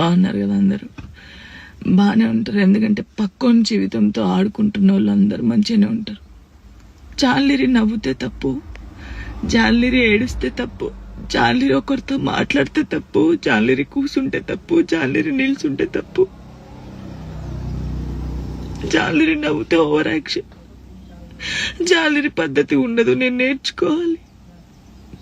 బాగున్నారు కదా అందరూ. బాగానే ఉంటారు. ఎందుకంటే పక్కోని జీవితంతో ఆడుకుంటున్న వాళ్ళు అందరూ మంచిగానే ఉంటారు. జాలిరి నవ్వుతే తప్పు. జాలిరి ఏడుస్తే తప్పు. జాలిరి ఒకరితో మాట్లాడితే తప్పు. జాలిరి కూసుంటే తప్పు. జాలిరి నిల్చుంటే తప్పు. జాలిరి నవ్వుతే ఓవర్ యాక్షన్. జాలిరి పద్ధతి ఉండదు. నేను నేర్చుకోవాలి.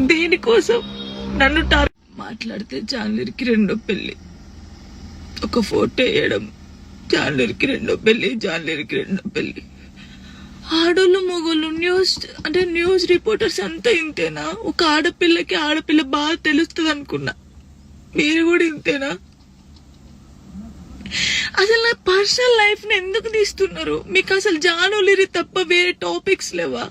దేనికోసం? నన్ను టార్ మాట్లాడితే జాన్లరికి రెండో పెళ్ళి ఒక ఫోటో వేయడం జాన్లరికి రెండో పెళ్ళి జాన్లరికి రెండో పెళ్ళి ఆడోళ్ళు మొగోళ్ళు న్యూస్ అంటే న్యూస్ రిపోర్టర్స్ అంతా ఇంతేనా? ఒక ఆడపిల్లకి ఆడపిల్ల బాగా తెలుస్తుంది అనుకున్నా మీరు కూడా ఇంతేనా? అసలు నా పర్సనల్ లైఫ్ని ఎందుకు తీస్తున్నారు? మీకు అసలు జానులిరి తప్ప వేరే టాపిక్స్ లేవా?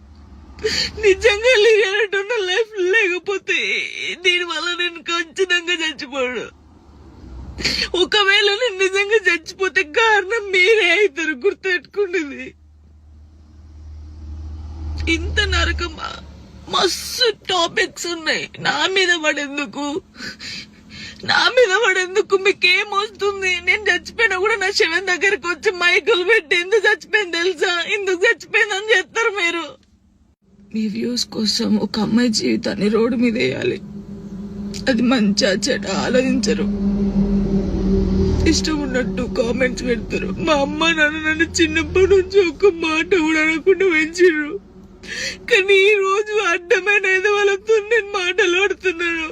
నిజంగా లేనట్టున్న లైఫ్ లేకపోతే దీని వల్ల నేను ఖచ్చితంగా చచ్చిపోడు. ఒకవేళ నేను నిజంగా చచ్చిపోతే కారణం మీరే అవుతారు గుర్తుపెట్టుకున్నది ఇంత నరకమా మస్తు టాపిక్స్ ఉన్నాయి. నా మీద పడేందుకు? నా మీద పడేందుకు మీకేం వస్తుంది? నేను చచ్చిపోయినా కూడా నా శివన్ దగ్గరకు వచ్చి మైకులు పెట్టి ఎందుకు చచ్చిపోయింది తెలుసా? ఎందుకు చచ్చిపోయిందని చెప్తారు మీరు. మీ వ్యూస్ కోసం ఒక అమ్మాయి జీవితాన్ని రోడ్డు మీద వేయాలి. అది మంచి చెడ ఆలోచించరు. ఇష్టం ఉన్నట్టు కామెంట్స్ పెడతారు. మా అమ్మ నాన్న నన్ను చిన్నప్పటి నుంచి ఒక్క మాట కూడా అనకుండా పెంచారు కానీ ఈ రోజు అడ్డమైన ఏదో వాళ్ళతో నేను మాటలు ఆడుతున్నాను.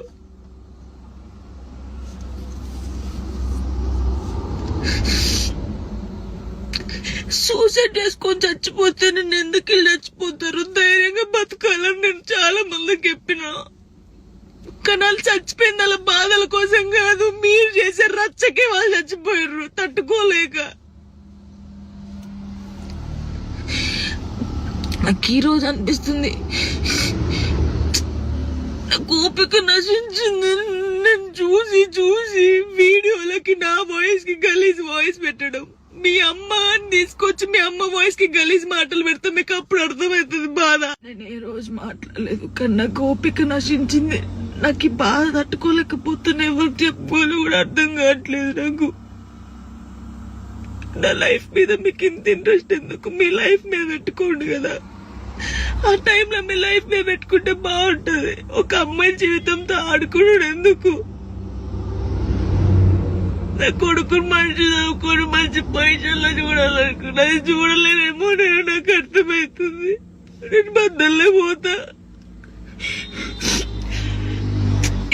సూసైడ్ చేసుకొని చచ్చిపోతే నేను ఎందుకు వెళ్ళి చచ్చిపోతారు? ధైర్యంగా బతకాలని నేను చాలా మందికి చెప్పినా. కానీ వాళ్ళు చచ్చిపోయింది వాళ్ళ బాధల కోసం కాదు మీరు చేసే రచ్చకే వాళ్ళు చచ్చిపోయారు తట్టుకోలేక. నాకు ఈ రోజు అనిపిస్తుంది. నాకు ఓపిక నశించింది. నేను చూసి చూసి వీడియోలకి నా వాయిస్కి గలీజ్ వాయిస్ పెట్టడం. మీ అమ్మ అని తీసుకొచ్చి మీ అమ్మ వాయిస్కి గలీజ్ మాటలు పెడితే మీకు అప్పుడు అర్థమవుతుంది బాధ. నేను ఏ రోజు మాట్లాడలేదు కానీ నాకు ఓపిక నశించింది. నాకు ఈ బాధ తట్టుకోలేకపోతున్నా ఎవరు చెప్పుకోవాలి కూడా అర్థం కావట్లేదు నాకు. నా లైఫ్ మీద మీకు ఇంత ఇంట్రెస్ట్ ఎందుకు? మీ లైఫ్ మీద పెట్టుకోండి కదా. ఆ టైంలో మీ లైఫ్ మీద పెట్టుకుంటే బాగుంటది. ఒక అమ్మాయి జీవితంతో ఆడుకున్నాడు ఎందుకు? నా కొడుకుని మంచి చదువుకొని మంచి పైసల్లో చూడాలనుకున్నా. అది చూడలేనేమో నేను నాకు అర్థమవుతుంది నేను బద్దల్లే పోతా.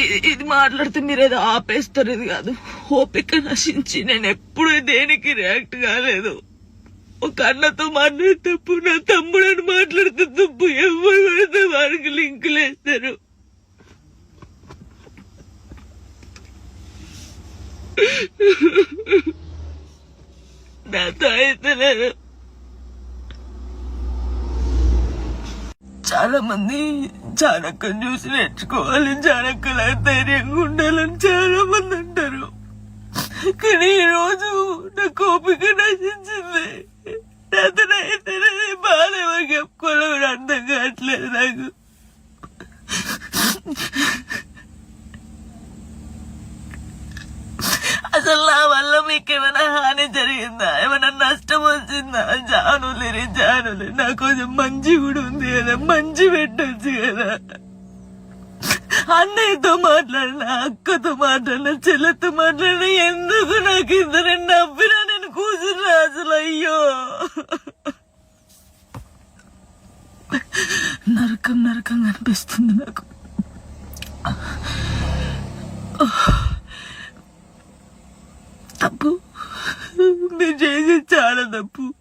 ఇది- ఇది మాట్లాడితే మీరు ఏదో ఆపేస్తారు ఇది కాదు. ఓపిక నశించి నేను ఎప్పుడు దేనికి రియాక్ట్ కాలేదు. ఒక అన్నతో మాట్లాడే తప్పు నా తమ్ముడు అని మాట్లాడితే తప్పు. ఎవరు పడితే వారికి లింకులు వేస్తారు నాతో అయితలేదు చాలా మంది చాణక్యం చూసి నేర్చుకోవాలని చాణక్యుల ధైర్యంగా ఉండాలని చాలా మంది అంటారు. కానీ ఈరోజు నా కోపిక నశించింది. నాతో అయితేనే బాధ ఎవరు చెప్పుకోవాలి అర్థం కావట్లేదు నాకు. జరిగిందా? ఏమైనా నష్టం వచ్చిందా? జానులేరి జానులే. నా కొంచెం మంచి కూడా ఉంది కదా మంచి పెట్టొచ్చు కదా. అన్నయ్యతో మాట్లాడిన అక్కతో మాట్లాడిన చెల్లెతో మాట్లాడినా ఎందుకు నాకు ఇద్దరు నవ్వినా? నేను కూర్చున్నా అసలు అయ్యో. నరకం నరకం అనిపిస్తుంది నాకు. తప్పు. నేను చేసేది చాలా తప్పు.